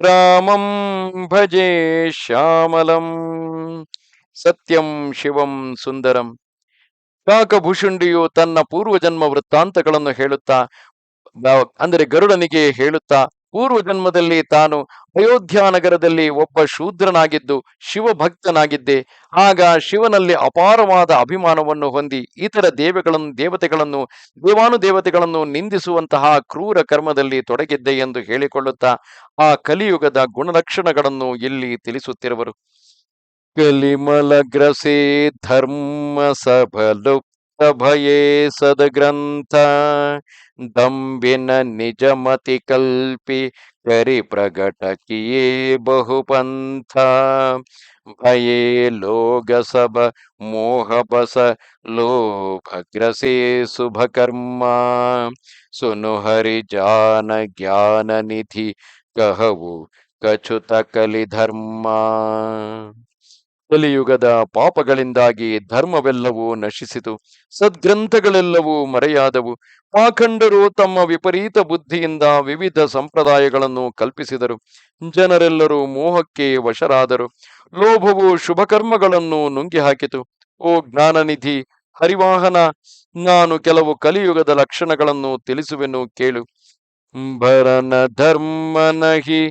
ರಾಮಂ ಭಜೆ ಶ್ಯಾಮಲಂ ಸತ್ಯಂ ಶಿವಂ ಸುಂದರಂ ಕಾಕಭೂಷುಂಡಿಯು ತನ್ನ ಪೂರ್ವಜನ್ಮ ವೃತ್ತಾಂತಗಳನ್ನು ಹೇಳುತ್ತಾ ಅಂದರೆ ಗರುಡನಿಗೆ ಹೇಳುತ್ತಾ ಪೂರ್ವ ಜನ್ಮದಲ್ಲಿ ತಾನು ಅಯೋಧ್ಯ ನಗರದಲ್ಲಿ ಒಬ್ಬ ಶೂದ್ರನಾಗಿದ್ದು ಶಿವಭಕ್ತನಾಗಿದ್ದೆ. ಆಗ ಶಿವನಲ್ಲಿ ಅಪಾರವಾದ ಅಭಿಮಾನವನ್ನು ಹೊಂದಿ ಇತರ ದೇವಗಳನ್ನು ದೇವತೆಗಳನ್ನು, ದೇವಾನುದೇವತೆಗಳನ್ನು ನಿಂದಿಸುವಂತಹ ಕ್ರೂರ ಕರ್ಮದಲ್ಲಿ ತೊಡಗಿದ್ದೆ ಎಂದು ಹೇಳಿಕೊಳ್ಳುತ್ತಾ ಆ ಕಲಿಯುಗದ ಗುಣಲಕ್ಷಣಗಳನ್ನು ಇಲ್ಲಿ ತಿಳಿಸುತ್ತಿರುವರು. ಕಲಿಮಲಗ್ರಸೇ ಧರ್ಮ ಸಫಲುಪ್ತ ಭಯೇ ಸದಗ್ರಂಥ ದಂಬಿನ ನಿಜಮತಿ ಕಲ್ಪಿ ಕರಿ ಪ್ರಗಟ ಕಿಯೇ ಬಹುಪಂಥ ಭಯೇ ಲೋಗ ಸಬ ಮೋಹ ಬಸ ಲೋಭಗ್ರಸೆ ಶುಭ ಕರ್ಮ ಸುನು ಹರಿ ಜಾನ ಜ್ಞಾನ ನಿಧಿ ಕಹವು ಕಚುತ ಕಲಿ ಧರ್ಮ ಕಲಿಯುಗದ ಪಾಪಗಳಿಂದಾಗಿ ಧರ್ಮವೆಲ್ಲವೂ ನಶಿಸಿತು, ಸದ್ಗ್ರಂಥಗಳೆಲ್ಲವೂ ಮರೆಯಾದವು. ಪಾಖಂಡರು ತಮ್ಮ ವಿಪರೀತ ಬುದ್ಧಿಯಿಂದ ವಿವಿಧ ಸಂಪ್ರದಾಯಗಳನ್ನು ಕಲ್ಪಿಸಿದರು. ಜನರೆಲ್ಲರೂ ಮೋಹಕ್ಕೆ ವಶರಾದರು. ಲೋಭವು ಶುಭಕರ್ಮಗಳನ್ನು ನುಂಗಿ ಹಾಕಿತು ಓ ಜ್ಞಾನನಿಧಿ, ಹರಿವಾಹನ, ನಾನು ಕೆಲವು ಕಲಿಯುಗದ ಲಕ್ಷಣಗಳನ್ನು ತಿಳಿಸುವೆನು ಕೇಳು. ಭರನ ಧರ್ಮನಹಿ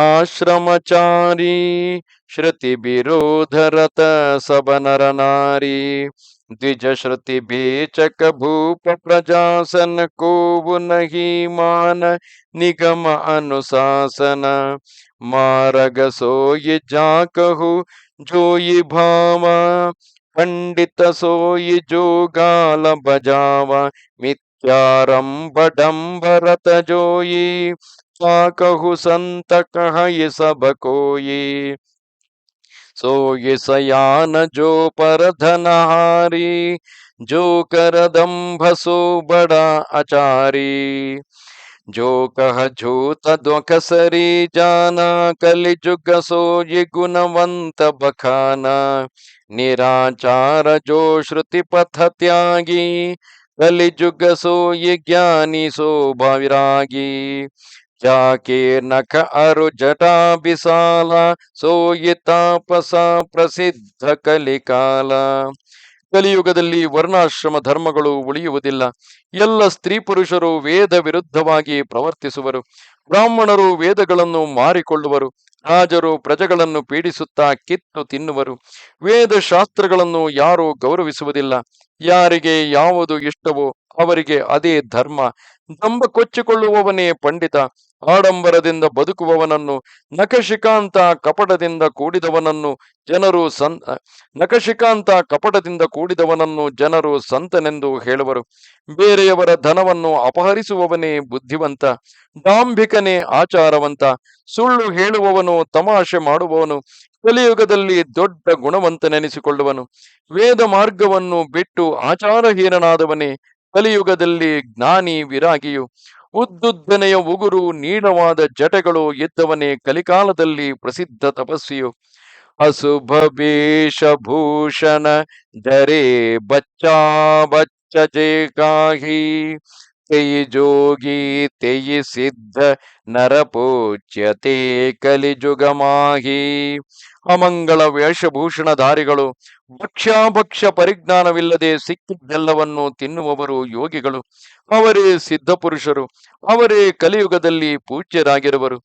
आश्रमचारी श्रुति विरोधरत सब नर नारी। द्विज श्रुति बेचक भूप प्रजासन को नहीं मान निगम अनुशासन। मारग सोय जाकहु जोयि भावा पंडित सोय जो गाल बजावा मिथ्यारंबडंबरत जोयि कहु संत कह ये सब कोई? सो ये सयान जो पर धनहारी जो कर दम्भ सो बड़ा आचारी जो कह झूत सरी जाना कल जुग सो ये गुणवंत बखाना। निराचार जो श्रुति पथ त्यागी, कलिजुग सो ये ज्ञानी सो भविरागी ಜಾಕೀರ್ನಖ ಅರು ಜಟಾಭಿಸಾಲ ಸೋಯಿತಾಪಸ ಪ್ರಸಿದ್ಧ ಕಲಿಕಾಲ. ಕಲಿಯುಗದಲ್ಲಿ ವರ್ಣಾಶ್ರಮ ಧರ್ಮಗಳು ಉಳಿಯುವುದಿಲ್ಲ. ಎಲ್ಲ ಸ್ತ್ರೀ ಪುರುಷರು ವೇದ ವಿರುದ್ಧವಾಗಿ ಪ್ರವರ್ತಿಸುವರು. ಬ್ರಾಹ್ಮಣರು ವೇದಗಳನ್ನು ಮಾರಿಕೊಳ್ಳುವರು. ರಾಜರು ಪ್ರಜೆಗಳನ್ನು ಪೀಡಿಸುತ್ತಾ ಕಿತ್ತು ತಿನ್ನುವರು. ವೇದ ಶಾಸ್ತ್ರಗಳನ್ನು ಯಾರೂ ಗೌರವಿಸುವುದಿಲ್ಲ. ಯಾರಿಗೆ ಯಾವುದು ಇಷ್ಟವೋ ಅವರಿಗೆ ಅದೇ ಧರ್ಮ. ದಂಬ ಕೊಚ್ಚಿಕೊಳ್ಳುವವನೇ ಪಂಡಿತ. ಆಡಂಬರದಿಂದ ಬದುಕುವವನನ್ನು ನಖಶಿಕಾಂತ ಕಪಟದಿಂದ ಕೂಡಿದವನನ್ನು ಜನರು ಸಂ ನಖಶಿಕಾಂತ ಕಪಟದಿಂದ ಕೂಡಿದವನನ್ನು ಜನರು ಸಂತನೆಂದು ಹೇಳುವರು. ಬೇರೆಯವರ ಧನವನ್ನು ಅಪಹರಿಸುವವನೇ ಬುದ್ಧಿವಂತ. ಡಾಂಬಿಕನೇ ಆಚಾರವಂತ. ಸುಳ್ಳು ಹೇಳುವವನು ತಮಾಷೆ ಮಾಡುವವನು. ಕಲಿಯುಗದಲ್ಲಿ ದೊಡ್ಡ ಗುಣವಂತನೆನಿಸಿಕೊಳ್ಳುವನು. ವೇದ ಮಾರ್ಗವನ್ನು ಬಿಟ್ಟು ಆಚಾರಹೀನನಾದವನೇ ಕಲಿಯುಗದಲ್ಲಿ ಜ್ಞಾನಿ ವಿರಾಗಿಯು ಉದ್ದುದ್ದನೆಯ ಉಗುರು ನೀಳವಾದ ಜಟೆಗಳು ಇದ್ದವನೇ ಕಲಿಕಾಲದಲ್ಲಿ ಪ್ರಸಿದ್ಧ ತಪಸ್ವಿಯು. ಅಶುಭ ವೇಷಭೂಷಣ ಧರೆ ಬಚ್ಚಾ ಬಚ್ಚ ಜೇ ಕಾಹಿ ತೆಯಿ ಸಿದ್ಧ ನರ ಪೂಜ್ಯತೆ ಕಲಿಜುಗಮಾಹಿ ಅಮಂಗಳ ವೇಷಭೂಷಣಧಾರಿಗಳು ಭಕ್ಷ್ಯಾಭಕ್ಷ್ಯ ಪರಿಜ್ಞಾನವಿಲ್ಲದೆ ಸಿಕ್ಕಿದ್ದೆಲ್ಲವನ್ನು ತಿನ್ನುವವರು ಯೋಗಿಗಳು. ಅವರೇ ಸಿದ್ಧ ಪುರುಷರು ಅವರೇ ಕಲಿಯುಗದಲ್ಲಿ ಪೂಜ್ಯರಾಗಿರುವರು.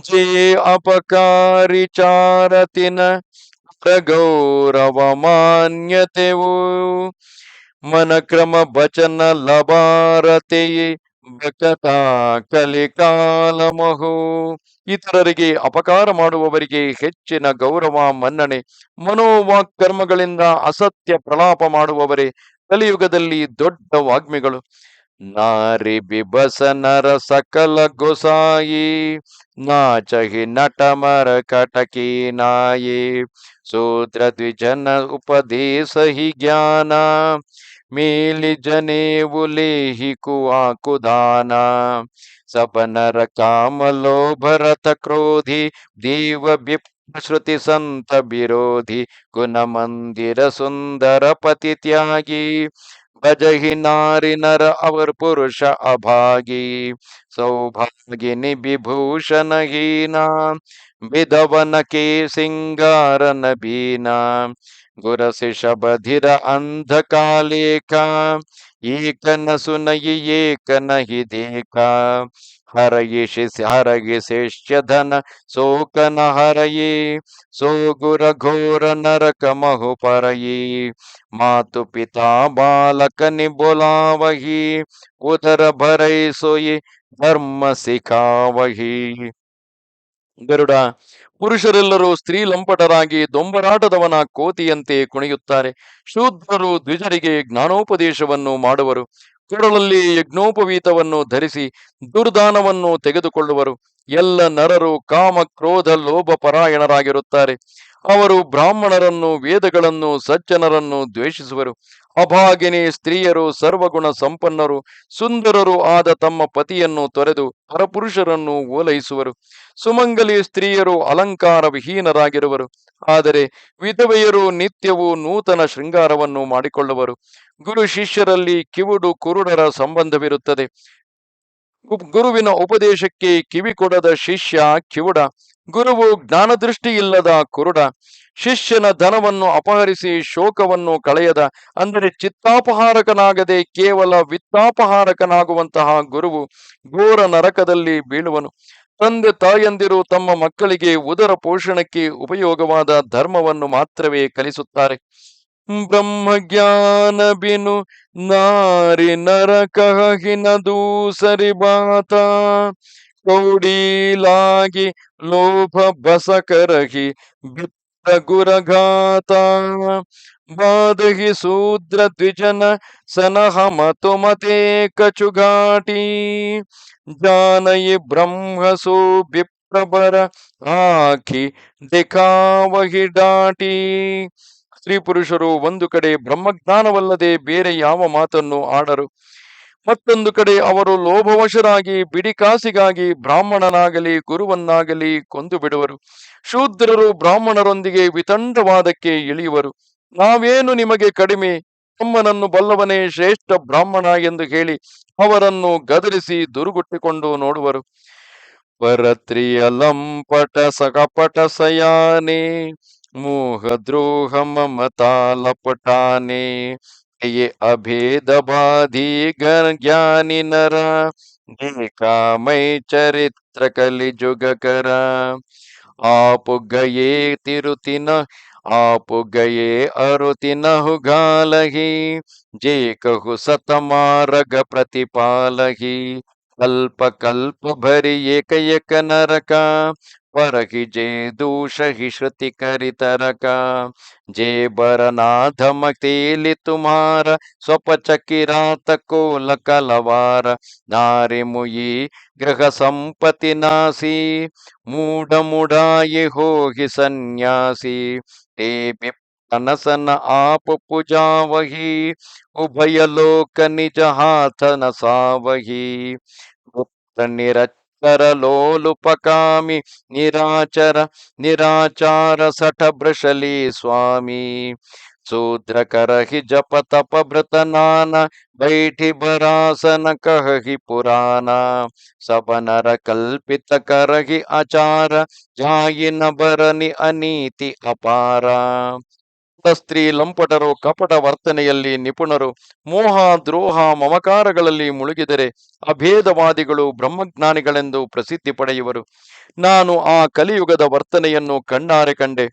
ಜೇ ಅಪಕಾರಿ ಚಾರತಿನ, ಪ್ರಗೌರವ ಮಾನ್ಯತೆವು. ಮನಕ್ರಮ ಬಚನ ಲಭಾರತೆಯೇ ಬಕತಾ ಕಲಿಕಾಲಮಹು. ಇತರರಿಗೆ ಅಪಕಾರ ಮಾಡುವವರಿಗೆ ಹೆಚ್ಚಿನ ಗೌರವ, ಮನ್ನಣೆ ಮನೋವಾಕ್ ಕರ್ಮಗಳಿಂದ ಅಸತ್ಯ ಪ್ರಲಾಪ ಮಾಡುವವರೇ ಕಲಿಯುಗದಲ್ಲಿ ದೊಡ್ಡ ವಾಗ್ಮಿಗಳು. ನಾರಿ ಬಿಬಸನರ ಸಕಲ ಗೊಸಾಯಿ, ನಾಚಹಿ ನಟಮರ ಕಟಕಿ ನಾಯಿ ಸೂತ್ರ ದ್ವಿಜನ ಉಪದೇಶ ಹಿ ಜ್ಞಾನ. ಮೇಲಿ ಜನೇವುಲೇಹಿ ಕುದಾನ ಸಪನರ ಕಾಮಲೋ ಭರತ ಕ್ರೋಧಿ ದೇವ ಶ್ರುತಿ ಸಂತ ವಿರೋಧಿ ಗುಣಮಂದಿರ ಸುಂದರ ಪತಿ ತ್ಯಾಗಿ, ಭಜಹಿ ನಾರಿ ನರ ಅವರ್ ಪುರುಷ ಅಭಾಗಿ ಸೌಭಾಗಿನಿ ವಿಭೂಷಣ ಹೀನ, ವಿಧವನ ಕೇ ಸಿಂಗಾರನ ಬೀನ गुरशिषिर अंध कालेका एक न सुनयि एक न हि हर हर शिष्य धन शोक न हरये सो गुर घोर नरक महु पर मातु पिता बालक नि निबुलावही उदर भरै सोई धर्म सिखावही। ಗರುಡ, ಪುರುಷರೆಲ್ಲರೂ ಸ್ತ್ರೀ ಲಂಪಟರಾಗಿ ದೊಂಬರಾಟದವನ ಕೋತಿಯಂತೆ ಕುಣಿಯುತ್ತಾರೆ. ಶೂದ್ರರು ದ್ವಿಜರಿಗೆ ಜ್ಞಾನೋಪದೇಶವನ್ನು ಮಾಡುವರು. ಕೊಡಲಲ್ಲಿ ಯಜ್ಞೋಪವೀತವನ್ನು ಧರಿಸಿ ದುರ್ದಾನವನ್ನು ತೆಗೆದುಕೊಳ್ಳುವರು. ಎಲ್ಲ ನರರು ಕಾಮ, ಕ್ರೋಧ, ಲೋಭ ಪರಾಯಣರಾಗಿರುತ್ತಾರೆ. ಅವರು ಬ್ರಾಹ್ಮಣರನ್ನು, ವೇದಗಳನ್ನು, ಸಜ್ಜನರನ್ನು ದ್ವೇಷಿಸುವರು. ಅಭಾಗಿನಿ ಸ್ತ್ರೀಯರು ಸರ್ವಗುಣ ಸಂಪನ್ನರು, ಸುಂದರರು ಆದ ತಮ್ಮ ಪತಿಯನ್ನು ತೊರೆದು ಪರಪುರುಷರನ್ನು ಓಲೈಸುವರು. ಸುಮಂಗಲಿ ಸ್ತ್ರೀಯರು ಅಲಂಕಾರ ವಿಹೀನರಾಗಿರುವರು ಆದರೆ ವಿಧವೆಯರು ನಿತ್ಯವೂ ನೂತನ ಶೃಂಗಾರವನ್ನು ಮಾಡಿಕೊಳ್ಳುವರು. ಗುರು ಶಿಷ್ಯರಲ್ಲಿ ಕಿವುಡು ಕುರುಡರ ಸಂಬಂಧವಿರುತ್ತದೆ. ಗುರುವಿನ ಉಪದೇಶಕ್ಕೆ ಕಿವಿ ಕೊಡದ ಶಿಷ್ಯ ಕಿವುಡ, ಗುರುವು ಜ್ಞಾನದೃಷ್ಟಿಯಿಲ್ಲದ ಕುರುಡ ಶಿಷ್ಯನ ಧನವನ್ನು ಅಪಹರಿಸಿ ಶೋಕವನ್ನು ಕಳೆಯದ, ಅಂದರೆ ಚಿತ್ತಾಪಹಾರಕನಾಗದೆ ಕೇವಲ ವಿತ್ತಾಪಹಾರಕನಾಗುವಂತಹ ಗುರುವು ಘೋರ ನರಕದಲ್ಲಿ ಬೀಳುವನು. ತಂದೆ ತಾಯಂದಿರು ತಮ್ಮ ಮಕ್ಕಳಿಗೆ ಉದರ ಪೋಷಣಕ್ಕೆ ಉಪಯೋಗವಾದ ಧರ್ಮವನ್ನು ಮಾತ್ರವೇ ಕಲಿಸುತ್ತಾರೆ. ಬ್ರಹ್ಮಜ್ಞಾನ ಬಿನು ನಾರಿ ನರಕಹಿನ ಸರಿ ಬಾತ ಕೌಡೀಲಾಗಿ ಲೋಭ ಬಸಕರಹಿ ಗುರಘಾತ ಬಾದಹಿ ಶೂದ್ರ ದ್ವಿಜನ ಸನಹ ಮತು ಮತೆ ಕಚುಘಾಟಿ ಜಾನಯಿ ಬ್ರಹ್ಮಸು ಬಿಪ್ರಬರ ಆಖಿ ದಿಖಾವಹಿ ಡಾಟಿ ಸ್ತ್ರೀ ಪುರುಷರು ಒಂದು ಕಡೆ ಬ್ರಹ್ಮಜ್ಞಾನವಲ್ಲದೆ ಬೇರೆ ಯಾವ ಮಾತನ್ನು ಆಡರು. ಮತ್ತೊಂದು ಕಡೆ ಅವರು ಲೋಭವಶರಾಗಿ, ಬಿಡಿಕಾಸಿಗಾಗಿ, ಬ್ರಾಹ್ಮಣನಾಗಲಿ, ಗುರುವನ್ನಾಗಲಿ ಕೊಂದು ಬಿಡುವರು. ಶೂದ್ರರು ಬ್ರಾಹ್ಮಣರೊಂದಿಗೆ ವಿತಂಡವಾದಕ್ಕೆ ಇಳಿಯುವರು. ನಾವೇನು ನಿಮಗೆ ಕಡಿಮೆ? ತಮ್ಮನನ್ನು ಬಲ್ಲವನೇ ಶ್ರೇಷ್ಠ ಬ್ರಾಹ್ಮಣ ಎಂದು ಹೇಳಿ ಅವರನ್ನು ಗದರಿಸಿ ದುರುಗುಟ್ಟಿಕೊಂಡು ನೋಡುವರು. ಪರತ್ರಿಯ ಲಂಪಟ ಸಕಪಟ ಸಯಾನೆ ಮೋಹ ದ್ರೋಹ ಮಮತಾ ये अभेद बाधी गण ज्ञानी नर। देखा मैं चरित्र कलि जुग कर। आप गए तिरुतिन आप गए अरुतिन गालही। जे कहु सतमारग प्रतिपालही। कल्प कल्प भरि एक एक नरक। परहि जे दूष हि श्रुति करि तरक जे बरनाथ मतेली तुम्हार स्वपच किरात कोल कलवार नारी मुई ग्रह संपत्ति नासी मूढ़ मुड़ाये हो ही सन्यासी ते विपनसन आप पूजा वही उभय लोक निज हाथ नसावही गुप्त निरच्चर ಕರಲೋಲುಪಕಾಮಿ ನಿರಾಚರ, ನಿರಾಚಾರ ಸಠ ಬೃಷಲಿ ಸ್ವಾಮಿ ಶೂದ್ರಕರ ಹಿ ಜಪ ತಪ ಭೃತನಾನ ಬೈಠಿ ಬರಾಸನ ಕಹಿ ಪುರಾಣ. ಸಬನರ ಕಲ್ಪಿತ ಕರಹಿ ಆಚಾರ ಜಾಯಿನ ಬರನಿ ಅನೀತಿ ಅಪಾರ. ಸ್ತ್ರೀ ಲಂಪಟರು ಕಪಟ ವರ್ತನೆಯಲ್ಲಿ ನಿಪುಣರು, ಮೋಹ, ದ್ರೋಹ, ಮಮಕಾರಗಳಲ್ಲಿ ಮುಳುಗಿದರೆ ಅಭೇದವಾದಿಗಳು ಬ್ರಹ್ಮಜ್ಞಾನಿಗಳೆಂದು ಪ್ರಸಿದ್ಧಿ ಪಡೆಯುವರು. ನಾನು ಆ ಕಲಿಯುಗದ ವರ್ತನೆಯನ್ನು ಕಣ್ಣಾರೆ ಕಂಡೆ.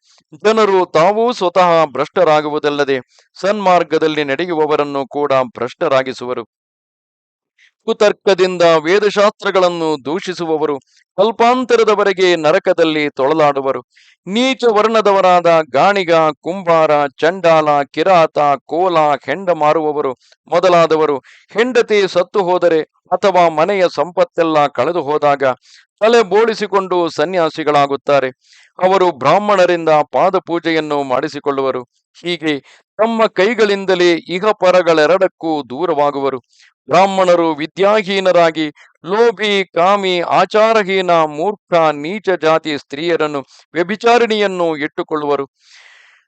ಜನರು ತಾವೂ ಸ್ವತಃ ಭ್ರಷ್ಟರಾಗುವುದಲ್ಲದೆ ಸನ್ಮಾರ್ಗದಲ್ಲಿ ನಡೆಯುವವರನ್ನು ಕೂಡ ಭ್ರಷ್ಟರಾಗಿಸುವರು. ಕುತರ್ಕದಿಂದ ವೇದಶಾಸ್ತ್ರಗಳನ್ನು ದೂಷಿಸುವವರು ಕಲ್ಪಾಂತರದವರೆಗೆ ನರಕದಲ್ಲಿ ತೊಳಲಾಡುವರು. ನೀಚ ವರ್ಣದವರಾದ ಗಾಣಿಗ, ಕುಂಬಾರ, ಚಂಡಾಲ, ಕಿರಾತ, ಕೋಲ, ಹೆಂಡ ಮಾರುವವರು ಮೊದಲಾದವರು. ಹೆಂಡತಿ ಸತ್ತು ಹೋದರೆ ಅಥವಾ ಮನೆಯ ಸಂಪತ್ತೆಲ್ಲ ಕಳೆದು ಹೋದಾಗ ತಲೆ ಬೋಳಿಸಿಕೊಂಡು ಸನ್ಯಾಸಿಗಳಾಗುತ್ತಾರೆ. ಅವರು ಬ್ರಾಹ್ಮಣರಿಂದ ಪಾದ ಪೂಜೆಯನ್ನು ಮಾಡಿಸಿಕೊಳ್ಳುವರು. ಹೀಗೆ ತಮ್ಮ ಕೈಗಳಿಂದಲೇ ಇಹ ಪರಗಳೆರಡಕ್ಕೂ ದೂರವಾಗುವರು. ಬ್ರಾಹ್ಮಣರು ವಿದ್ಯಾಹೀನರಾಗಿ ಲೋಭಿ, ಕಾಮಿ, ಆಚಾರಹೀನ, ಮೂರ್ಖ, ನೀಚ ಜಾತಿ ಸ್ತ್ರೀಯರನ್ನು ವ್ಯಭಿಚಾರಿಣಿಯನ್ನು ಇಟ್ಟುಕೊಳ್ಳುವರು.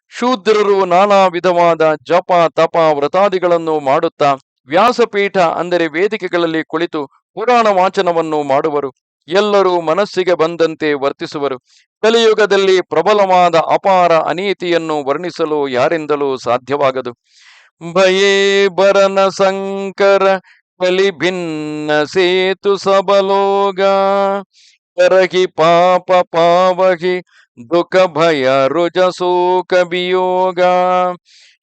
ಶೂದ್ರರು ನಾನಾ ವಿಧವಾದ ಜಪ, ತಪ, ವ್ರತಾದಿಗಳನ್ನು ಮಾಡುತ್ತಾ ವ್ಯಾಸಪೀಠ ಅಂದರೆ ವೇದಿಕೆಗಳಲ್ಲಿ ಕುಳಿತು ಪುರಾಣ ವಾಚನವನ್ನು ಮಾಡುವರು. ಎಲ್ಲರೂ ಮನಸ್ಸಿಗೆ ಬಂದಂತೆ ವರ್ತಿಸುವರು. ಕಲಿಯುಗದಲ್ಲಿ ಪ್ರಬಲವಾದ ಅಪಾರ ಅನೀತಿಯನ್ನು ವರ್ಣಿಸಲು ಯಾರಿಂದಲೂ ಸಾಧ್ಯವಾಗದು. ಭಯೇ ಬರನ ಸಂಕರ ಕಲಿ ಭಿನ್ನ ಸೇತು ಸಬಲೋಗ ಕರಹಿ ಪಾಪ ಪಾವಹಿ ದುಃಖ ಭಯ ರುಜ ಶೋಕ ವಿಯೋಗ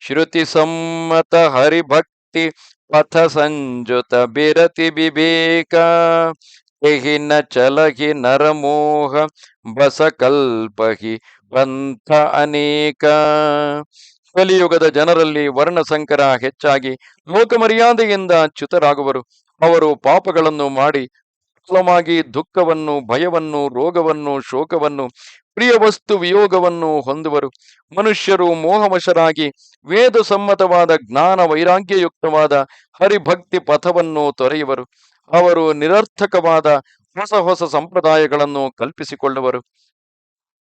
ಶ್ರುತಿ ಸಮ್ಮತ ಹರಿಭಕ್ತಿ ಪಥ ಸಂಜುತ ಬಿರತಿ ವಿವೇಕ ಎಹಿನ ಚಲಹಿ ನರಮೋಹ ಬಸ ಕಲ್ಪಹಿ ಪಂಥ ಅನೇಕ ಕಲಿಯುಗದ ಜನರಲ್ಲಿ ವರ್ಣಸಂಕರ ಹೆಚ್ಚಾಗಿ ಲೋಕಮರ್ಯಾದೆಯಿಂದ ಚ್ಯುತರಾಗುವರು. ಅವರು ಪಾಪಗಳನ್ನು ಮಾಡಿ ಫಲವಾಗಿ ದುಃಖವನ್ನು, ಭಯವನ್ನು, ರೋಗವನ್ನು, ಶೋಕವನ್ನು ಪ್ರಿಯ ವಸ್ತು ವಿಯೋಗವನ್ನು ಹೊಂದುವರು. ಮನುಷ್ಯರು ಮೋಹವಶರಾಗಿ ವೇದ ಸಮ್ಮತವಾದ ಜ್ಞಾನ ವೈರಾಗ್ಯಯುಕ್ತವಾದ ಹರಿಭಕ್ತಿ ಪಥವನ್ನು ತೊರೆಯುವರು. ಅವರು ನಿರರ್ಥಕವಾದ ಹೊಸ ಹೊಸ ಸಂಪ್ರದಾಯಗಳನ್ನು ಕಲ್ಪಿಸಿಕೊಳ್ಳುವರು.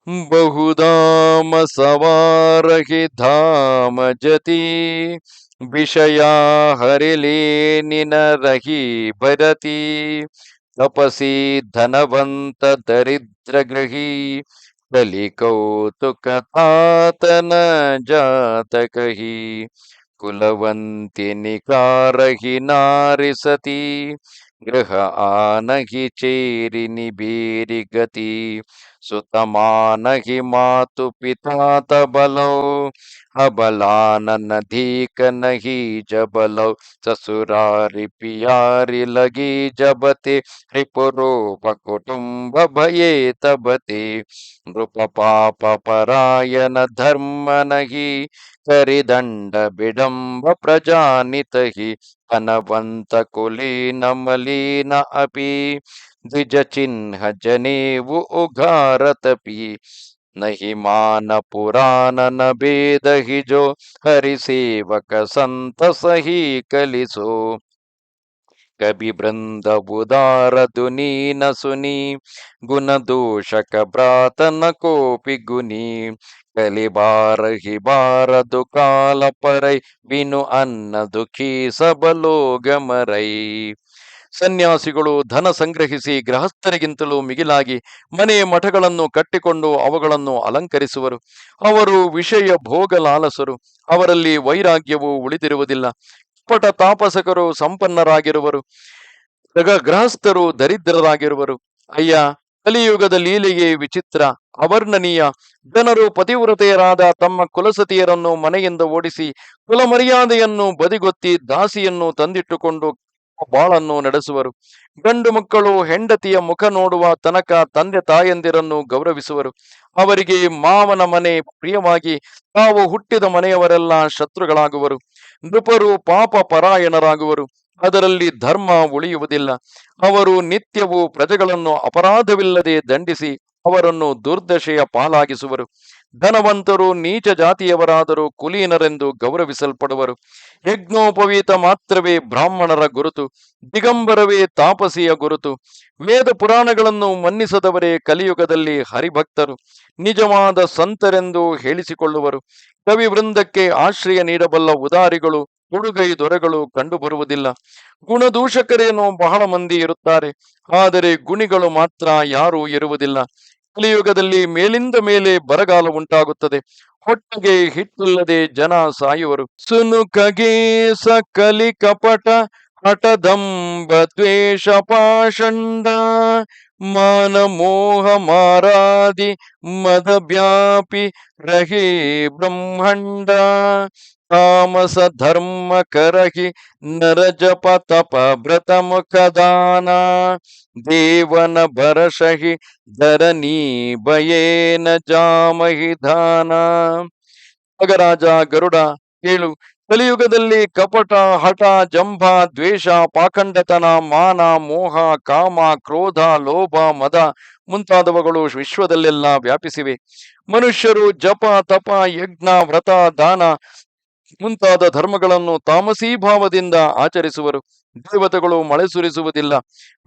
ಬಹುಧಾಮ ಸವಾರಹಿ ಧಾಮ ಜತಿ ವಿಷಯ ಹರಿಲೇ ನಿನರಹಿ ಭರತಿ ತಪಸಿ ಧನವಂತ ದರಿದ್ರ ಗೃಹಿ ಕಲಿ ಕೌತುಕ ತಾತನ ಜಾತಕಹಿ ಕುಲವಂತಿ ನಿಕಾರಹಿ ಸುತಮಾನಹಿ ಮಾತು ಪಿತಾತ ಬಲೌ ಹಬಲಾನನಧೀಕ ನಹಿ ಜಬಲೌ, ಸಸುರಾರಿ ಪಿಯಾರಿ ಲಗಿ ಜಬತಿ ರಿಪುರೂಪ ಕುಟುಂಬ ಭಯೇ ತಬತಿ, ನೃಪ ಪಾಪ ಪರಾಯಣ ಧರ್ಮ ನಹಿ ಕರಿದಂಡ ಬಿಡಂಬ ಪ್ರಜಾನಿತ ಹಿ ಅನವಂತ ಕುಲೀನ ಮಲೀನ ಅಪಿ ದ್ವಿಜ ಚಿಹ್ನ ಜನೇವು ಉಘಾರತಪಿ ನಹಿ ಮಾನ ಪುರಾಣನ ಭೇದ ಹಿಜೋ ಹರಿಸೇವಕ ಹರಿ ಸಂತ ಸಹಿ ಕಲಿಸೋ. ಕಬಿ ಬೃಂದ ಉದಾರ ದುನೀನ ಸುನಿ ಗುಣ ದೋಷಕ ಭ್ರಾತನ ಕೋಪಿ ಗುನಿ. ಕಲಿಬಾರಹಿ ಬಾರದು ಕಾಲ ಪರೈ ಬಿನು ಅನ್ನ ದುಃಖಿ ಸಬಲೋಗಮರೈ ಸನ್ಯಾಸಿಗಳು ಧನ ಸಂಗ್ರಹಿಸಿ ಗೃಹಸ್ಥರಿಗಿಂತಲೂ ಮಿಗಿಲಾಗಿ ಮನೆ ಮಠಗಳನ್ನು ಕಟ್ಟಿಕೊಂಡು ಅವುಗಳನ್ನು ಅಲಂಕರಿಸುವರು. ಅವರು ವಿಷಯ ಭೋಗ ಲಾಲಸರು ಅವರಲ್ಲಿ ವೈರಾಗ್ಯವು ಉಳಿದಿರುವುದಿಲ್ಲ. ಪಟ ತಾಪಸಕರು ಸಂಪನ್ನರಾಗಿರುವರು. ಗೃಹ- ಗೃಹಸ್ಥರು ದರಿದ್ರರಾಗಿರುವರು. ಅಯ್ಯ, ಕಲಿಯುಗದ ಲೀಲೆಯೇ ವಿಚಿತ್ರ, ಅವರ್ಣನೀಯ. ಜನರು ಪತಿವ್ರತೆಯರಾದ ತಮ್ಮ ಕುಲಸತಿಯರನ್ನು ಮನೆಯಿಂದ ಓಡಿಸಿ ಕುಲಮರ್ಯಾದೆಯನ್ನು ಬದಿಗೊತ್ತಿ ದಾಸಿಯನ್ನು ತಂದಿಟ್ಟುಕೊಂಡು ಬಾಳನ್ನು ನಡೆಸುವರು. ಗಂಡು ಮಕ್ಕಳು ಹೆಂಡತಿಯ ಮುಖ ನೋಡುವ ತನಕ ತಂದೆ ತಾಯಂದಿರನ್ನು ಗೌರವಿಸುವರು. ಅವರಿಗೆ ಮಾವನ ಮನೆ ಪ್ರಿಯವಾಗಿ ತಾವು ಹುಟ್ಟಿದ ಮನೆಯವರೆಲ್ಲ ಶತ್ರುಗಳಾಗುವರು. ನೃಪರು ಪಾಪ ಪರಾಯಣರಾಗುವರು. ಅದರಲ್ಲಿ ಧರ್ಮ ಉಳಿಯುವುದಿಲ್ಲ. ಅವರು ನಿತ್ಯವೂ ಪ್ರಜೆಗಳನ್ನು ಅಪರಾಧವಿಲ್ಲದೆ ದಂಡಿಸಿ ಅವರನ್ನು ದುರ್ದಶೆಯ ಪಾಲಾಗಿಸುವರು. ಧನವಂತರು, ನೀಚ ಜಾತಿಯವರಾದರೂ ಕುಲೀನರೆಂದು ಗೌರವಿಸಲ್ಪಡುವರು. ಯಜ್ಞೋಪವೀತ ಮಾತ್ರವೇ ಬ್ರಾಹ್ಮಣರ ಗುರುತು, ದಿಗಂಬರವೇ ತಾಪಸಿಯ ಗುರುತು. ವೇದ ಪುರಾಣಗಳನ್ನು ಮನ್ನಿಸದವರೇ ಕಲಿಯುಗದಲ್ಲಿ ಹರಿಭಕ್ತರು, ನಿಜವಾದ ಸಂತರೆಂದು ಹೇಳಿಸಿಕೊಳ್ಳುವರು. ಕವಿ ವೃಂದಕ್ಕೆ ಆಶ್ರಯ ನೀಡಬಲ್ಲ ಉದಾರಿಗಳು, ಉಡುಗೈ ದೊರೆಗಳು ಕಂಡುಬರುವುದಿಲ್ಲ. ಗುಣದೂಷಕರೇನೋ ಬಹಳ ಮಂದಿ ಇರುತ್ತಾರೆ, ಆದರೆ ಗುಣಿಗಳು ಮಾತ್ರ ಯಾರೂ ಇರುವುದಿಲ್ಲ. ಕಲಿಯುಗದಲ್ಲಿ ಮೇಲಿಂದ ಮೇಲೆ ಬರಗಾಲ ಉಂಟಾಗುತ್ತದೆ. ಹೊಟ್ಟೆಗೆ ಹಿಟ್ಟಿಲ್ಲದೆ ಜನ ಸಾಯುವರು. ಸುನುಕಗೆ ಸಕಲಿ ಕಪಟ, ಹಠದಂಬ ದ್ವೇಷ ಪಾಷಂಡ, ಮಾನ ಮೋಹ ಮಾರಾದಿ ಮದ ವ್ಯಾಪಿ ರಹೇ ಬ್ರಹ್ಮಂಡ. ತಾಮಸ ಧರ್ಮ ಕರಹಿ ನರ ಜಪ ತಪ ವ್ರತ ಮುಖದಾನ ದೇವನ ಭರಷಹಿ ಧರಣಿ ಭಯೇನ ಜಾಮಹಿ ದಾನ ಮಗರಾಜ ಗರುಡ ಕೇಳು ಕಲಿಯುಗದಲ್ಲಿ ಕಪಟ, ಹಠ, ಜಂಭ, ದ್ವೇಷ, ಪಾಖಂಡತನ, ಮಾನ, ಮೋಹ, ಕಾಮ, ಕ್ರೋಧ, ಲೋಭ, ಮದ ಮುಂತಾದವುಗಳು ವಿಶ್ವದಲ್ಲೆಲ್ಲ ವ್ಯಾಪಿಸಿವೆ. ಮನುಷ್ಯರು ಜಪ, ತಪ, ಯಜ್ಞ, ವ್ರತ, ದಾನ ಮುಂತಾದ ಧರ್ಮಗಳನ್ನು ತಾಮಸೀ ಭಾವದಿಂದ ಆಚರಿಸುವರು. ದೇವತೆಗಳು ಮಳೆ ಸುರಿಸುವುದಿಲ್ಲ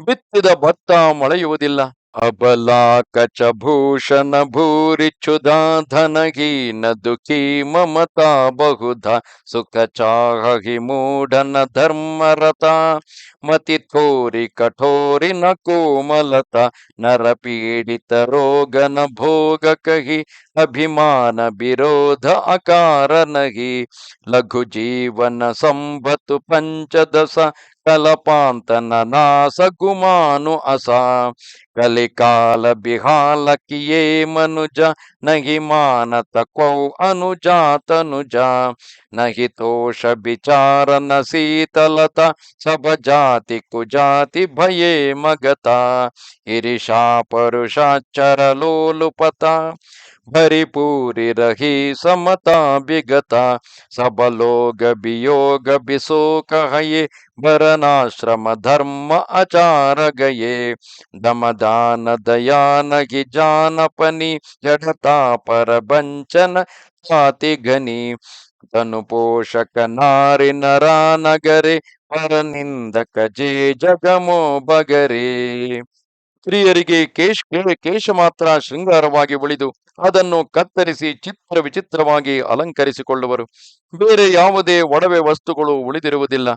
ಬಿತ್ತಿದ ಭತ್ತ ಮೊಳೆಯುವುದಿಲ್ಲ. ಅಬಲ ಕಚಭೂಷಣ ಭೂರಿ ಕ್ಷುಧಾ ಧನಹೀನ ದುಃಖಿ ಮಮತಾ ಬಹುಧ ಸುಖ ಚಾಹಿ ಮೂಢನ ಧರ್ಮರತ ಮತಿ ಥೋರಿ ಕಠೋರಿ ನ ಕೋಮಲತ ನರ ಪೀಡಿತ ರೋಗನ ಭೋಗ ಕಹಿ ಅಭಿಮಾನ ಕಲಪಾಂತನ ನಾಸ ಅಸ. ಕಲಿಕಾಲ ಬಿಹಾಲ ಕಿಯೇ ಮನುಜ ನಹಿ ಮಾನತ ಕೌ ಅನುಜಾತನುಜ. ನಹಿ ತೋಷ ವಿಚಾರ ನ ಶೀತಲತ ಸಭ ಜಾತಿ ಕುಜಾತಿ ಭಯೇ ಮಗತ. ಇರಿಷಾ ಪರುಷಾಚರ ಲೋಲುಪತ. ಭರಿಪೂರಿ ರಹಿ ಸಮತಾ ವಿಗತ ಸಬಲೋಗ ವಿಯೋಗ ಬಿಸೋಕ ಹಯೇ ಭರನಾಶ್ರಮ ಧರ್ಮ ಆಚಾರ ಗಯೇ ದಮದಾನ ದಯಾನ ಹಿ ಜಾನಪನಿ ಜಡತಾ ಪರಬಂಚನ ಖ್ಯಾತಿ ಗನಿ ತನು ಪೋಷಕ ನಾರಿ ನರಾನಗರೆ ಪರನಿಂದಕ ಜೇ ಜಗಮೋ ಬಗರೆ ಸ್ತ್ರೀಯರಿಗೆ ಕೇಶ್ ಕೇಶ ಮಾತ್ರ ಶೃಂಗಾರವಾಗಿ ಉಳಿದು ಅದನ್ನು ಕತ್ತರಿಸಿ ಚಿತ್ರ ವಿಚಿತ್ರವಾಗಿ ಅಲಂಕರಿಸಿಕೊಳ್ಳುವರು. ಬೇರೆ ಯಾವುದೇ ಒಡವೆ ವಸ್ತುಗಳು ಉಳಿದಿರುವುದಿಲ್ಲ.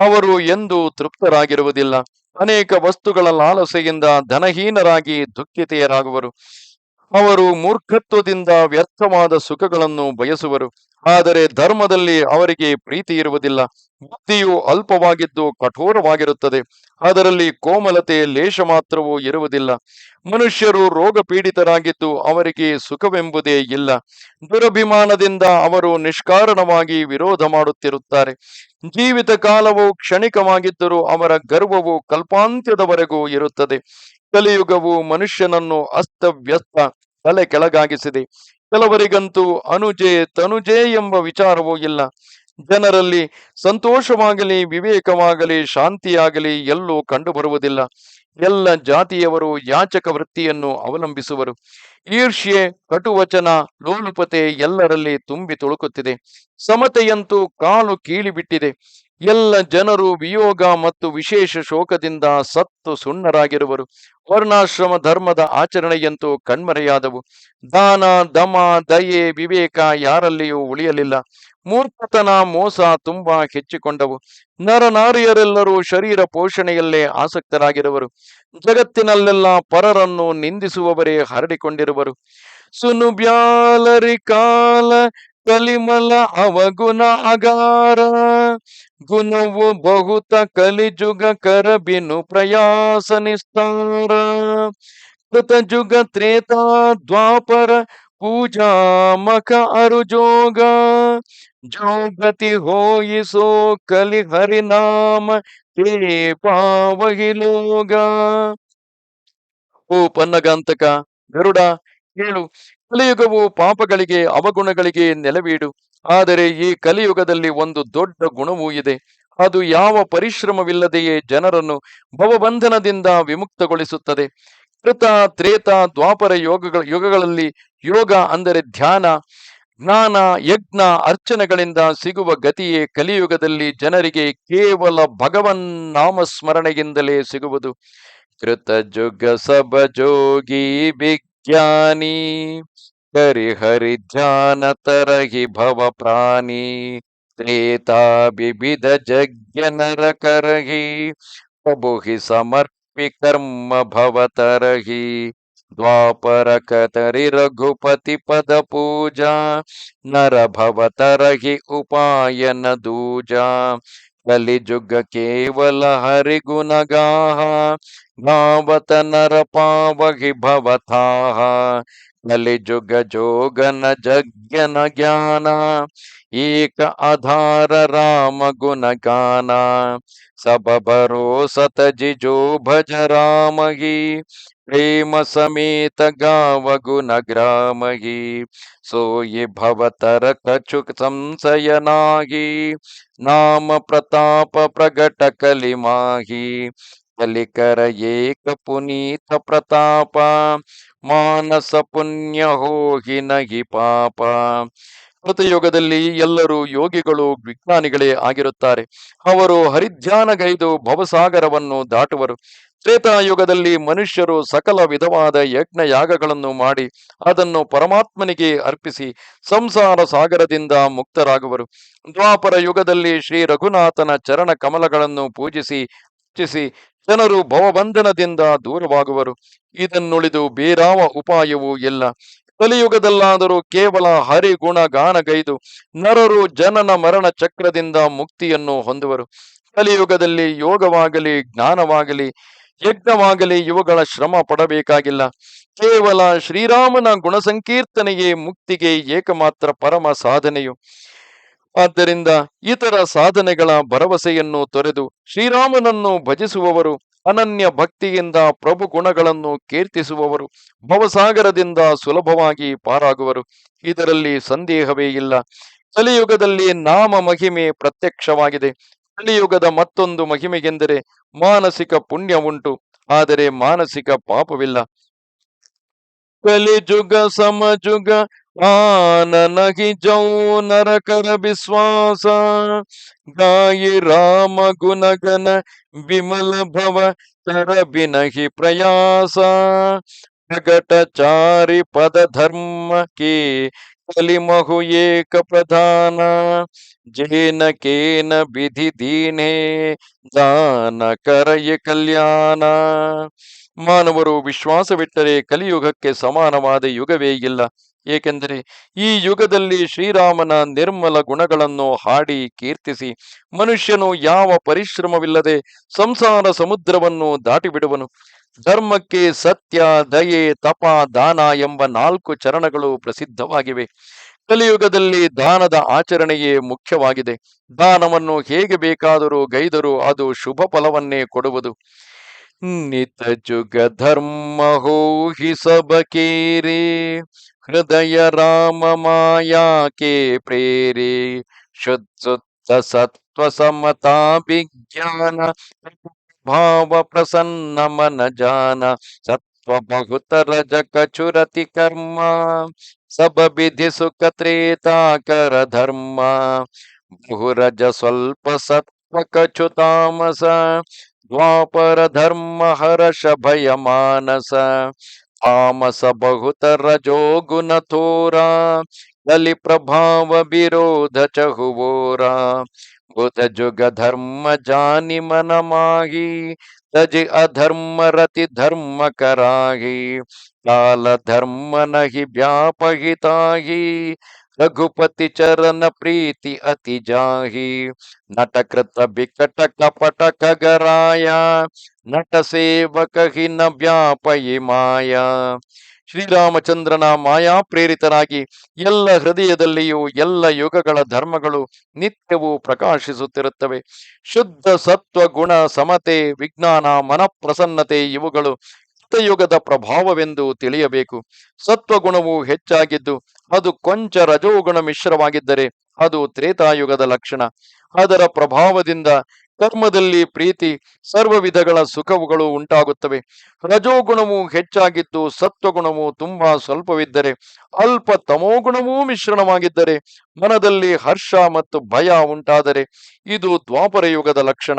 ಅವರು ಎಂದು ತೃಪ್ತರಾಗಿರುವುದಿಲ್ಲ. ಅನೇಕ ವಸ್ತುಗಳ ಲಾಲಸೆಯಿಂದ ಧನಹೀನರಾಗಿ ದುಃಖಿತೆಯರಾಗುವರು. ಅವರು ಮೂರ್ಖತ್ವದಿಂದ ವ್ಯರ್ಥವಾದ ಸುಖಗಳನ್ನು ಬಯಸುವರು. ಆದರೆ ಧರ್ಮದಲ್ಲಿ ಅವರಿಗೆ ಪ್ರೀತಿ ಇರುವುದಿಲ್ಲ. ಬುದ್ಧಿಯು ಅಲ್ಪವಾಗಿದ್ದು ಕಠೋರವಾಗಿರುತ್ತದೆ. ಅದರಲ್ಲಿ ಕೋಮಲತೆ, ಲೇಷ ಮಾತ್ರವೂ ಇರುವುದಿಲ್ಲ. ಮನುಷ್ಯರು ರೋಗ ಪೀಡಿತರಾಗಿದ್ದು ಅವರಿಗೆ ಸುಖವೆಂಬುದೇ ಇಲ್ಲ. ದುರಭಿಮಾನದಿಂದ ಅವರು ನಿಷ್ಕಾರಣವಾಗಿ ವಿರೋಧ ಮಾಡುತ್ತಿರುತ್ತಾರೆ. ಜೀವಿತ ಕಾಲವು ಕ್ಷಣಿಕವಾಗಿದ್ದರೂ ಅವರ ಗರ್ವವು ಕಲ್ಪಾಂತ್ಯದವರೆಗೂ ಇರುತ್ತದೆ. ಕಲಿಯುಗವು ಮನುಷ್ಯನನ್ನು ಅಸ್ತವ್ಯಸ್ತ ತಲೆ ಕೆಳಗಾಗಿಸಿದೆ. ಕೆಲವರಿಗಂತೂ ಅನುಜೆ ತನುಜೆ ಎಂಬ ವಿಚಾರವೂ ಇಲ್ಲ. ಜನರಲ್ಲಿ ಸಂತೋಷವಾಗಲಿ, ವಿವೇಕವಾಗಲಿ, ಶಾಂತಿಯಾಗಲಿ ಎಲ್ಲೂ ಕಂಡುಬರುವುದಿಲ್ಲ. ಎಲ್ಲ ಜಾತಿಯವರು ಯಾಚಕ ವೃತ್ತಿಯನ್ನು ಅವಲಂಬಿಸುವರು. ಈರ್ಷ್ಯೆ, ಕಟುವಚನ, ಲೋಲುಪತೆ ಎಲ್ಲರಲ್ಲಿ ತುಂಬಿ ತುಳುಕುತ್ತಿದೆ. ಸಮತೆಯಂತೂ ಕಾಲು ಕೀಳಿಬಿಟ್ಟಿದೆ ಎಲ್ಲ ಜನರು ವಿಯೋಗ ಮತ್ತು ವಿಶೇಷ ಶೋಕದಿಂದ ಸತ್ತು ಸುಣ್ಣರಾಗಿರುವರು. ವರ್ಣಾಶ್ರಮ ಧರ್ಮದ ಆಚರಣೆಯಂತೂ ಕಣ್ಮರೆಯಾದವು. ದಾನ, ದಮ, ದಯೆ, ವಿವೇಕ ಯಾರಲ್ಲಿಯೂ ಉಳಿಯಲಿಲ್ಲ. ಮೂರ್ಖತನ, ಮೋಸ ತುಂಬಾ ಹೆಚ್ಚಿಕೊಂಡವು. ನರನಾರಿಯರೆಲ್ಲರೂ ಶರೀರ ಪೋಷಣೆಯಲ್ಲೇ ಆಸಕ್ತರಾಗಿರುವರು. ಜಗತ್ತಿನಲ್ಲೆಲ್ಲ ಪರರನ್ನು ನಿಂದಿಸುವವರೇ ಹರಡಿಕೊಂಡಿರುವರು. ಸುನುಬ್ಯಾಲರಿ ಕಾಲ ಕಲಿಮಲ ಅವಗುಣ ಅಗಾರ. ಗುಣವು ಬಹುತ ಕಲಿಜುಗ ಕರಬಿನು ಪ್ರಯಾಸ ನಿಸ್ತಾರ. ಕೃತಜುಗ ತ್ರೇತಾ ದ್ವಾಪರ ಪೂಜಾ ಮಖ ಅರುಜೋಗ. ಜೋಗತಿ ಹೋಯಿಸೋ ಕಲಿ ಹರಿನಾಮ ತೇ ಪಾವಹಿಲೋಗ ಓ ಪನ್ನಗಾಂತಕ ಗರುಡ, ಹೇಳು. ಕಲಿಯುಗವು ಪಾಪಗಳಿಗೆ, ಅವಗುಣಗಳಿಗೆ ನೆಲವೀಡು. ಆದರೆ ಈ ಕಲಿಯುಗದಲ್ಲಿ ಒಂದು ದೊಡ್ಡ ಗುಣವೂ ಇದೆ. ಅದು ಯಾವ ಪರಿಶ್ರಮವಿಲ್ಲದೆಯೇ ಜನರನ್ನು ಭವಬಂಧನದಿಂದ ವಿಮುಕ್ತಗೊಳಿಸುತ್ತದೆ. ಕೃತ, ತ್ರೇತ, ದ್ವಾಪರ ಯೋಗಗಳ, ಯುಗಗಳಲ್ಲಿ ಯೋಗ ಅಂದರೆ ಧ್ಯಾನ, ಜ್ಞಾನ, ಯಜ್ಞ ಅರ್ಚನೆಗಳಿಂದ ಸಿಗುವ ಗತಿಯೇ ಕಲಿಯುಗದಲ್ಲಿ ಜನರಿಗೆ ಕೇವಲ ಭಗವನ್ ನಾಮಸ್ಮರಣೆಯಿಂದಲೇ ಸಿಗುವುದು. ಕೃತ ಜುಗ ಸಬ ಜೋಗಿ ಹರಿ ಧ್ಯಾನ ತರಹಿ ಭವ ಪ್ರಾಣಿ ತ್ರೇತಾ ವಿವಿಧ ಜಗ್ಯ ನರ ಕರಹಿ ಪ್ರಭುಹಿ ಸಮರ್ಪಿ ಕರ್ಮ ಭವ ತರಹಿ ದ್ವಾಪರ ಕತರಿ ರಘುಪತಿ ಪದ ಪೂಜಾ ನರ ಭವ ತರಹಿ ಉಪಾಯನ ದೂಜಾ ಕಲಿಜುಗ ಕೇವಲ ಹರಿಗುಣಗಾಹ ಯಾವತ ನರ ಪಾವಹಿ ಭವತಾಹ ಕಲಿಜುಗ ಜೋಗನ ಜಗ್ಯನ ಜ್ಞಾನ ಏಕ ಆಧಾರ ರಾಮ ಗುಣ ಗಾನ ಸಬ ಭರೋಸತ ಜಿಜೋ ಭಜ ರಾಮಹಿ ಪ್ರೇಮ ಸಮೇತ ಗಾವ ಗುಣ ಕಲಿಕರ ಏಕ ಪುನೀತ ಪ್ರತಾಪ, ಮಾನಸ ಪುಣ್ಯ ಹೋಗಿ ನಗಿ ಪಾಪ. ಕೃತಯುಗದಲ್ಲಿ ಎಲ್ಲರೂ ಯೋಗಿಗಳು, ವಿಜ್ಞಾನಿಗಳೇ ಆಗಿರುತ್ತಾರೆ. ಅವರು ಹರಿಧ್ಯಾನಗೈದು ಭವಸಾಗರವನ್ನು ದಾಟುವರು. ತ್ರೇತಾಯುಗದಲ್ಲಿ ಮನುಷ್ಯರು ಸಕಲ ವಿಧವಾದ ಯಜ್ಞ ಯಾಗಗಳನ್ನು ಮಾಡಿ ಅದನ್ನು ಪರಮಾತ್ಮನಿಗೆ ಅರ್ಪಿಸಿ ಸಂಸಾರ ಸಾಗರದಿಂದ ಮುಕ್ತರಾಗುವರು. ದ್ವಾಪರ ಯುಗದಲ್ಲಿ ಶ್ರೀ ರಘುನಾಥನ ಚರಣ ಕಮಲಗಳನ್ನು ಪೂಜಿಸಿ ಅರ್ಚಿಸಿ ಜನರು ಭವಬಂಧನದಿಂದ ದೂರವಾಗುವರು. ಇದನ್ನುಳಿದು ಬೇರಾವ ಉಪಾಯವೂ ಇಲ್ಲ. ಕಲಿಯುಗದಲ್ಲಾದರೂ ಕೇವಲ ಹರಿಗುಣ ಗಾನಗೈದು ನರರು ಜನನ ಮರಣ ಚಕ್ರದಿಂದ ಮುಕ್ತಿಯನ್ನು ಹೊಂದುವರು. ಕಲಿಯುಗದಲ್ಲಿ ಯೋಗವಾಗಲಿ, ಜ್ಞಾನವಾಗಲಿ, ಯಜ್ಞವಾಗಲಿ ಇವುಗಳ ಶ್ರಮ ಪಡಬೇಕಾಗಿಲ್ಲ. ಕೇವಲ ಶ್ರೀರಾಮನ ಗುಣಸಂಕೀರ್ತನೆಯೇ ಮುಕ್ತಿಗೆ ಏಕಮಾತ್ರ ಪರಮ ಸಾಧನೆಯು. ಆದ್ದರಿಂದ ಇತರ ಸಾಧನೆಗಳ ಭರವಸೆಯನ್ನು ತೊರೆದು ಶ್ರೀರಾಮನನ್ನು ಭಜಿಸುವವರು, ಅನನ್ಯ ಭಕ್ತಿಯಿಂದ ಪ್ರಭು ಗುಣಗಳನ್ನು ಕೀರ್ತಿಸುವವರು, ಭವಸಾಗರದಿಂದ ಸುಲಭವಾಗಿ ಪಾರಾಗುವರು. ಇದರಲ್ಲಿ ಸಂದೇಹವೇ ಇಲ್ಲ. ಕಲಿಯುಗದಲ್ಲಿ ನಾಮ ಮಹಿಮೆ ಪ್ರತ್ಯಕ್ಷವಾಗಿದೆ. ಕಲಿಯುಗದ ಮತ್ತೊಂದು ಮಹಿಮೆಗೆಂದರೆ ಮಾನಸಿಕ ಪುಣ್ಯ ಉಂಟು. ಆದರೆ ಮಾನಸಿಕ ಪಾಪವಿಲ್ಲ. ಕಲಿಜುಗ ಸಮಜುಗ ಆನನಗಿ ಜೌ ನರಕರ ವಿಶ್ವಾಸ. ಗಾಯಿ ರಾಮ ಗುಣಗನ ವಿಮಲ ಭವ ತರ ಬಿನಹಿ ಪ್ರಯಾಸ. ಪ್ರಗಟಚಾರಿ ಪದ ಧರ್ಮ ಕೇ ಕಲಿಮಹು ಏಕ ಪ್ರಧಾನ. ಜೇನ ಕೇನ ವಿಧಿ ದೀನೇ ದಾನ ಕರಯ ಕಲ್ಯಾಣ. ಮಾನವರು ವಿಶ್ವಾಸವಿಟ್ಟರೆ ಕಲಿಯುಗಕ್ಕೆ ಸಮಾನವಾದ ಯುಗವೇ ಇಲ್ಲ. ಏಕೆಂದರೆ ಈ ಯುಗದಲ್ಲಿ ಶ್ರೀರಾಮನ ನಿರ್ಮಲ ಗುಣಗಳನ್ನು ಹಾಡಿ ಕೀರ್ತಿಸಿ ಮನುಷ್ಯನು ಯಾವ ಪರಿಶ್ರಮವಿಲ್ಲದೆ ಸಂಸಾರ ಸಮುದ್ರವನ್ನು ದಾಟಿಬಿಡುವನು. ಧರ್ಮಕ್ಕೆ ಸತ್ಯ, ದಯೆ, ತಪ, ದಾನ ಎಂಬ ನಾಲ್ಕು ಚರಣಗಳು ಪ್ರಸಿದ್ಧವಾಗಿವೆ. ಕಲಿಯುಗದಲ್ಲಿ ದಾನದ ಆಚರಣೆಯೇ ಮುಖ್ಯವಾಗಿದೆ. ದಾನವನ್ನು ಹೇಗೆ ಬೇಕಾದರೂ ಗೈದರೂ ಅದು ಶುಭ ಫಲವನ್ನೇ ಕೊಡುವುದು. ನಿತ ಜುಗ ಧರ್ಮ ಹೃದಯ ರಾಮ ಮಾಯಾ ಕೆ ಪ್ರೇರಿ ಶುದ್ಧ ಸತ್ವ ಸಮತಾ ವಿಜ್ಞಾನ ಭಾವ ಪ್ರಸನ್ನ ಮನ ಜಾನ ಸತ್ವ ಬಹುತ ರಜ ಕಚುರತಿ ಕರ್ಮ ಸಬ ವಿಧಿ ಸುಖ ತ್ರೇತಾಕರ ಧರ್ಮ ಬಹುರಜ ಸ್ವಲ್ಪ ಸತ್ವ ಕಚು ತಾಮಸ ದ್ವಾಪರ ಧರ್ಮ ಹರ್ಷ ಭಯ ಮಾನಸ ತಾಮಸ ಬಹುತ ರಜೋ ಗುಣ ಥೋರ ಕಲಿ ಪ್ರಭಾವ ವಿರೋಧ ಚಹುವೋರ ಬುಧ ಜುಗ ಧರ್ಮ ಜಾನಿ ಮನ ಮಾಹಿ ತಜಿ ಅಧರ್ಮ ರತಿ ಧರ್ಮ ಕರಾಹಿ ಕಾಲ ಧರ್ಮ ನಹಿ ವ್ಯಾಪಹಿತಾಹಿ ರಘುಪತಿ ಚರಣ ಪ್ರೀತಿ ಅತಿ ಜಾಹಿ. ನಟಕೃತ ಬಿಕಟ ಕಪಟ ಖಗರಾಯ. ನಟ ಸೇವಕ ಹಿನ ವ್ಯಾಪಯಿ ಮಾಯಾ. ಶ್ರೀರಾಮಚಂದ್ರನ ಮಾಯಾ ಪ್ರೇರಿತರಾಗಿ ಎಲ್ಲ ಹೃದಯದಲ್ಲಿಯೂ ಎಲ್ಲ ಯುಗಗಳ ಧರ್ಮಗಳು ನಿತ್ಯವೂ ಪ್ರಕಾಶಿಸುತ್ತಿರುತ್ತವೆ. ಶುದ್ಧ ಸತ್ವ ಗುಣ ಸಮತೆ ವಿಜ್ಞಾನ ಮನಪ್ರಸನ್ನತೆ ಇವುಗಳು ಯುಗದ ಪ್ರಭಾವವೆಂದು ತಿಳಿಯಬೇಕು. ಸತ್ವಗುಣವು ಹೆಚ್ಚಾಗಿದ್ದು ಅದು ಕೊಂಚ ರಜೋಗುಣ ಮಿಶ್ರವಾಗಿದ್ದರೆ ಅದು ತ್ರೇತಾಯುಗದ ಲಕ್ಷಣ. ಅದರ ಪ್ರಭಾವದಿಂದ ಕರ್ಮದಲ್ಲಿ ಪ್ರೀತಿ ಸರ್ವ ವಿಧಗಳ ಸುಖವುಗಳು ಉಂಟಾಗುತ್ತವೆ. ರಜೋಗುಣವು ಹೆಚ್ಚಾಗಿದ್ದು ಸತ್ವಗುಣವು ತುಂಬಾ ಸ್ವಲ್ಪವಿದ್ದರೆ, ಅಲ್ಪ ತಮೋಗುಣವೂ ಮಿಶ್ರಣವಾಗಿದ್ದರೆ, ಮನದಲ್ಲಿ ಹರ್ಷ ಮತ್ತು ಭಯ ಉಂಟಾದರೆ ಇದು ದ್ವಾಪರ ಯುಗದ ಲಕ್ಷಣ.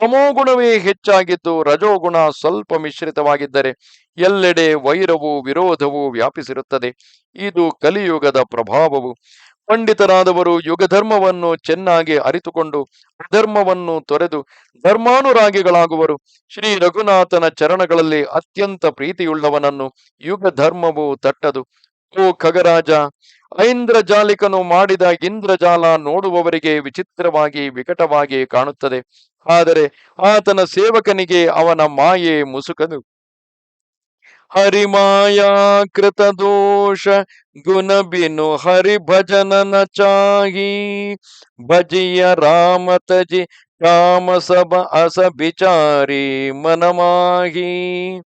ತಮೋಗುಣವೇ ಹೆಚ್ಚಾಗಿದ್ದು ರಜೋಗುಣ ಸ್ವಲ್ಪ ಮಿಶ್ರಿತವಾಗಿದ್ದರೆ ಎಲ್ಲೆಡೆ ವೈರವು ವಿರೋಧವು ವ್ಯಾಪಿಸಿರುತ್ತದೆ. ಇದು ಕಲಿಯುಗದ ಪ್ರಭಾವವು. ಪಂಡಿತರಾದವರು ಯುಗಧರ್ಮವನ್ನು ಚೆನ್ನಾಗಿ ಅರಿತುಕೊಂಡು ಅಧರ್ಮವನ್ನು ತೊರೆದು ಧರ್ಮಾನುರಾಗಿಗಳಾಗುವರು. ಶ್ರೀ ರಘುನಾಥನ ಚರಣಗಳಲ್ಲಿ ಅತ್ಯಂತ ಪ್ರೀತಿಯುಳ್ಳವನನ್ನು ಯುಗ ಧರ್ಮವು ತಟ್ಟದು. ಓ ಖಗರಾಜ, ಐಂದ್ರಜಾಲಿಕನು ಮಾಡಿದ ಇಂದ್ರಜಾಲ ನೋಡುವವರಿಗೆ ವಿಚಿತ್ರವಾಗಿ ವಿಕಟವಾಗಿ ಕಾಣುತ್ತದೆ. ಆದರೆ ಆತನ ಸೇವಕನಿಗೆ ಅವನ ಮಾಯೆ ಮುಸುಕದು. ಹರಿಮಾಯಾಕೃತ ದೋಷ ಗುಣ ಬಿನು ಹರಿ ಭಜನನ ಚಾಹಿ. ಭಜಿಯ ರಾಮ ತಜಿ ಅಸ ಬಿಚಾರಿ ಮನಮಾಹಿ.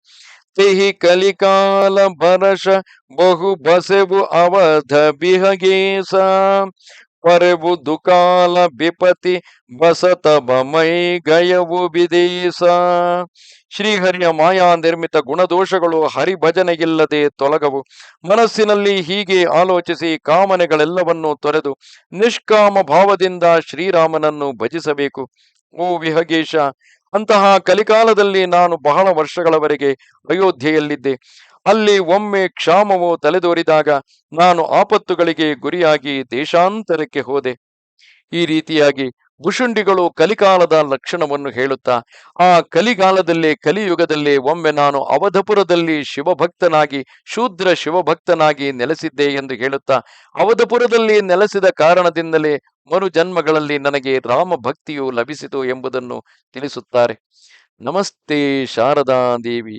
ತಿಹಿ ಕಲಿಕಾಲ ಬರಶ ಬಹು ಬಸೆವು ಅವಧ ಬಿಹಗೇಸ. ಪರೆವು ದುಕಾಲ ಬಿಪತಿ ಬಸತ ಬಮೈ ಗಯವು ಬಿದೇಸ. ಶ್ರೀಹರಿಯ ಮಾಯಾ ನಿರ್ಮಿತ ಗುಣದೋಷಗಳು ಹರಿಭಜನೆಗಿಲ್ಲದೆ ತೊಲಗವು. ಮನಸ್ಸಿನಲ್ಲಿ ಹೀಗೆ ಆಲೋಚಿಸಿ ಕಾಮನೆಗಳೆಲ್ಲವನ್ನೂ ತೊರೆದು ನಿಷ್ಕಾಮ ಭಾವದಿಂದ ಶ್ರೀರಾಮನನ್ನು ಭಜಿಸಬೇಕು. ಓ ವಿಹಗೇಶ, ಅಂತಹ ಕಲಿಕಾಲದಲ್ಲಿ ನಾನು ಬಹಳ ವರ್ಷಗಳವರೆಗೆ ಅಯೋಧ್ಯೆಯಲ್ಲಿದ್ದೆ. ಅಲ್ಲಿ ಒಮ್ಮೆ ಕ್ಷಾಮವು ತಲೆದೋರಿದಾಗ ನಾನು ಆಪತ್ತುಗಳಿಗೆ ಗುರಿಯಾಗಿ ದೇಶಾಂತರಕ್ಕೆ ಹೋದೆ. ಈ ರೀತಿಯಾಗಿ ಭುಷುಂಡಿಗಳು ಕಲಿಕಾಲದ ಲಕ್ಷಣವನ್ನು ಹೇಳುತ್ತಾ, ಆ ಕಲಿಗಾಲದಲ್ಲೇ, ಕಲಿಯುಗದಲ್ಲೇ ಒಮ್ಮೆ ನಾನು ಅವಧಪುರದಲ್ಲಿ ಶಿವಭಕ್ತನಾಗಿ, ಶೂದ್ರ ಶಿವಭಕ್ತನಾಗಿ ನೆಲೆಸಿದ್ದೆ ಎಂದು ಹೇಳುತ್ತಾ, ಅವಧಪುರದಲ್ಲಿ ನೆಲೆಸಿದ ಕಾರಣದಿಂದಲೇ ಮರುಜನ್ಮಗಳಲ್ಲಿ ನನಗೆ ರಾಮ ಭಕ್ತಿಯು ಲಭಿಸಿತು ಎಂಬುದನ್ನು ತಿಳಿಸುತ್ತಾರೆ. ನಮಸ್ತೆ ಶಾರದಾ ದೇವಿ